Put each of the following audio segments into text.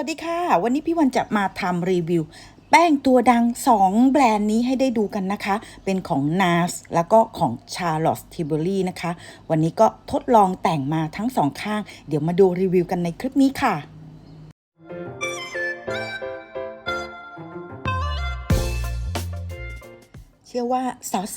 วัสดีค่ะ วันนี้พี่วันจะมาทำรีวิว แป้งตัวดัง 2 แบรนด์นี้ให้ได้ดูกันนะคะ เป็นของ NARS แล้วก็ของ Charlotte Tilbury นะคะ วันนี้ก็ทดลองแต่งมาทั้งสองข้าง เดี๋ยวมาดูรีวิวกันในคลิปนี้ค่ะเชื่อว่า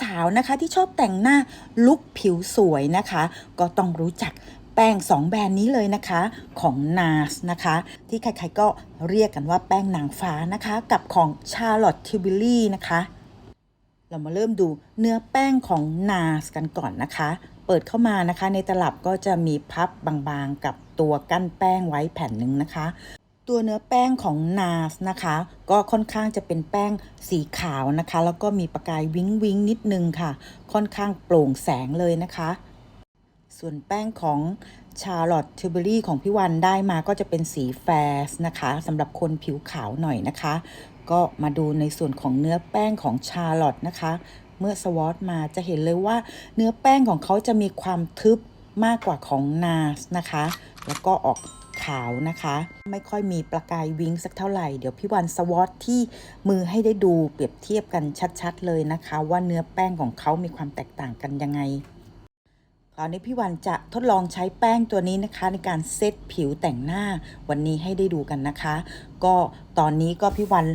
สาวๆนะคะที่ชอบแต่งหน้าลุคผิวสวยนะคะ ก็ต้องรู้จัก ป้ง 2 แบรนด์นี้เลยนะคะของ NARS นะคะ ที่ใครๆก็เรียกกันว่าแป้งนางฟ้านะคะ กับของ Charlotte Tilbury นะคะ เรามาเริ่มดูเนื้อแป้งของ NARS กันก่อนนะคะ เปิดเข้ามานะคะ ในตลับก็จะมีพับบางๆกับตัวกั้นแป้งไว้แผ่นหนึ่งนะคะตัวเนื้อแป้งของ NARS นะคะ ก็ค่อนข้างจะเป็นแป้งสีขาวนะคะ แล้วก็มีประกายวิงวิงนิดนึงค่ะ ค่อนข้างโปร่งแสงเลยนะคะ ส่วนแป้งของ Charlotte Tilbury ของพี่วันได้มาก็จะเป็นสีแฟสนะคะสำหรับคนผิวขาวหน่อยนะคะ ก็มาดูในส่วนของเนื้อแป้งของ Charlotte นะคะ เมื่อสวอตมาจะเห็นเลยว่าเนื้อแป้งของเขาจะมีความทึบมากกว่าของ NARS นะคะ แล้วก็ออกขาวนะคะ ไม่ค่อยมีประกายวิงสักเท่าไหร่ เดี๋ยวพี่วันสวอตที่มือให้ได้ดูเปรียบเทียบกันชัดๆ เลยนะคะ ว่าเนื้อแป้งของเขามีความแตกต่างกันยังไง คราวนี้พี่วันจะทดลองใช้แป้งตัวนี้นะคะ ในการเซตผิวแต่งหน้าวันนี้ให้ได้ดูกันนะคะ ก็ตอนนี้ก็พี่วัน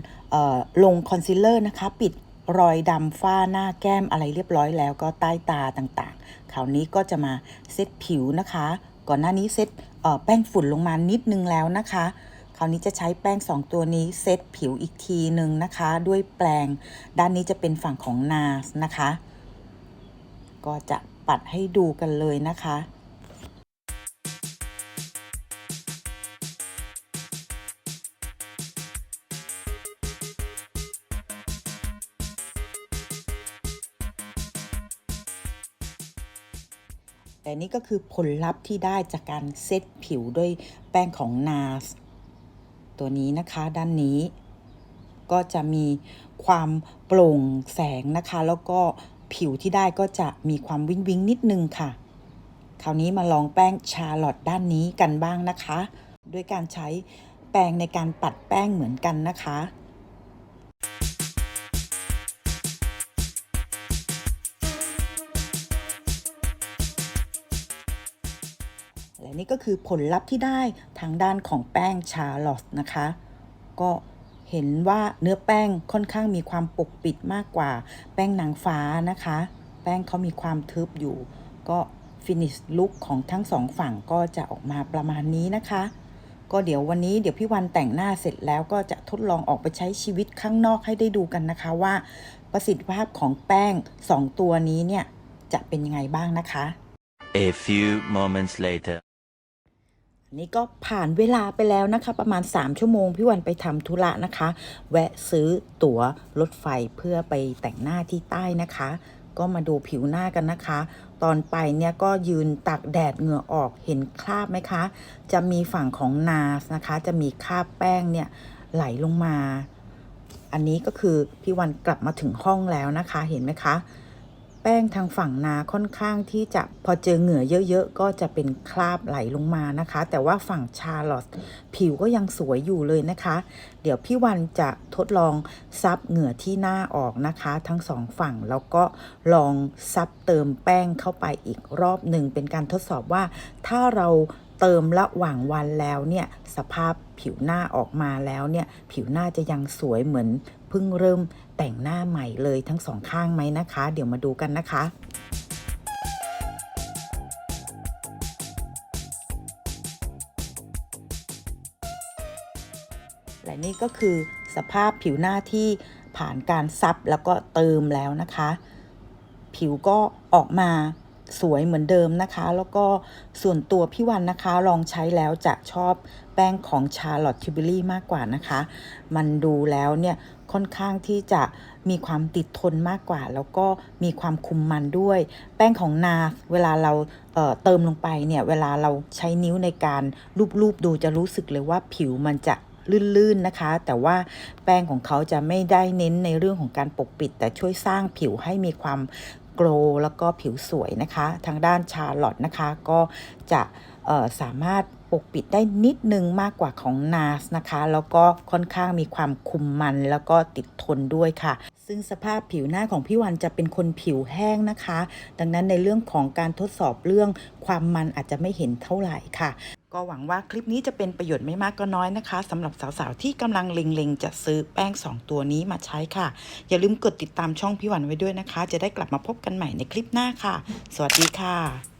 ลงคอนซีลเลอร์นะคะ ปิดรอยดำฝ้าหน้าแก้มอะไรเรียบร้อยแล้วก็ใต้ตาต่างๆ คราวนี้ก็จะมาเซตผิวนะคะ ก่อนหน้านี้เซตแป้งฝุ่นลงมานิดนึงแล้วนะคะ คราวนี้จะใช้แป้ง 2 ตัวนี้เซตผิวอีกทีหนึ่งนะคะ ด้วยแปรงด้านนี้จะเป็นฝั่งของ NARS นะคะ ก็จะ ปัดให้ดูกันเลยนะคะแต่นี่ก็คือผลลัพธ์ที่ได้จากการเซตผิวด้วยแป้งของ NARS ตัวนี้นะคะด้านนี้ ก็จะมีความโปร่งแสงนะคะ แล้วก็ ผิวที่ได้ก็จะมีความวิ้งวิ้งนิดนึงค่ะ คราวนี้มาลองแป้งชาลอตด้านนี้กันบ้างนะคะ ด้วยการใช้แปรงในการปัดแป้งเหมือนกันนะคะและนี่ก็คือผลลัพธ์ที่ได้ทางด้านของแป้งชาลอตนะคะ ก็ เห็นว่าเนื้อแป้งค่อนข้างมีความปกปิดมากกว่า แป้งนางฟ้านะคะ แป้งเขามีความทึบอยู่ ก็ฟินิชลุคของทั้งสองฝั่งก็จะออกมาประมาณนี้นะคะ ก็เดี๋ยววันนี้เดี๋ยวพี่วันแต่งหน้าเสร็จแล้วก็จะทดลองออกไปใช้ชีวิตข้างนอกให้ได้ดูกันนะคะว่า ประสิทธิภาพของแป้ง2ตัวนี้เนี่ยจะเป็นยังไงบ้างนะคะ A few moments later. นี่ก็ผ่านเวลาไปแล้วนะคะ ประมาณ 3 ชั่วโมง พี่วันไปทำธุระนะคะ แวะซื้อตั๋วรถไฟเพื่อไปแต่งหน้าที่ใต้นะคะ ก็มาดูผิวหน้ากันนะคะ ตอนไปเนี่ยก็ยืนตากแดดเหงื่อออกเห็นคราบไหมคะ จะมีฝั่งของนาสนะคะ จะมีคราบแป้งเนี่ยไหลลงมา อันนี้ก็คือพี่วันกลับมาถึงห้องแล้วนะคะเห็นไหมคะ แป้งทางฝั่งนาค่อนข้างที่จะพอเจอเหงื่อเยอะๆ ก็จะเป็นคราบไหลลงมานะคะ แต่ว่าฝั่งชาร์ลอตผิวก็ยังสวยอยู่เลยนะคะ เดี๋ยวพี่วันจะทดลองซับเหงื่อที่หน้าออกนะคะ ทั้งสองฝั่งแล้วก็ลองซับเติมแป้งเข้าไปอีกรอบหนึ่งเป็นการทดสอบว่าถ้าเราเติมระหว่างวันแล้วเนี่ยสภาพผิวหน้าออกมาแล้วเนี่ยผิวหน้าจะยังสวยเหมือน พิ่งเริ่มแต่งหน้าใหม่เลยทั้งสองข้างไหมนะคะ เดี๋ยวมาดูกันนะคะและนี่ก็คือสภาพผิวหน้าที่ผ่านการซับแล้วก็เติมแล้วนะคะ ผิวก็ออกมา สวยเหมือนเดิมนะคะ แล้วก็ส่วนตัวพี่วันนะคะลองใช้แล้วจะชอบแป้งของ Charlotte Tilbury มากกว่านะคะ มันดูแล้วเนี่ยค่อนข้างที่จะมีความติดทนมากกว่า แล้วก็มีความคุมมันด้วย แป้งของนาเวลาเราเเติมลงไปเนี่ยเวลาเราใช้นิ้วในการลูบๆดูจะรู้สึกเลยว่าผิวมันจะลื่นๆนะคะ แต่ว่าแป้งของเขาจะไม่ได้เน้นในเรื่องของการปกปิด แต่ช่วยสร้างผิวให้มีความ โกลแล้วก็ผิวสวยนะคะ ทางด้านชาร์ลอตนะคะ ก็จะสามารถปกปิดได้นิดนึงมากกว่าของ NARS นะคะ แล้วก็ค่อนข้างมีความคุมมันแล้วก็ติดทนด้วยค่ะ ซึ่งสภาพผิวหน้าของพี่วันจะเป็นคนผิวแห้งนะคะ ดังนั้นในเรื่องของการทดสอบเรื่องความมันอาจจะไม่เห็นเท่าไหร่ค่ะ ก็หวังว่าคลิปนี้จะเป็นประโยชน์ไม่มากก็น้อยนะคะสำหรับสาวๆ ที่กำลังเล็งๆ จะซื้อแป้ง 2 ตัวนี้มาใช้ค่ะ อย่าลืมกดติดตามช่องพี่วันไว้ด้วยนะคะ จะได้กลับมาพบกันใหม่ในคลิปหน้าค่ะ สวัสดีค่ะ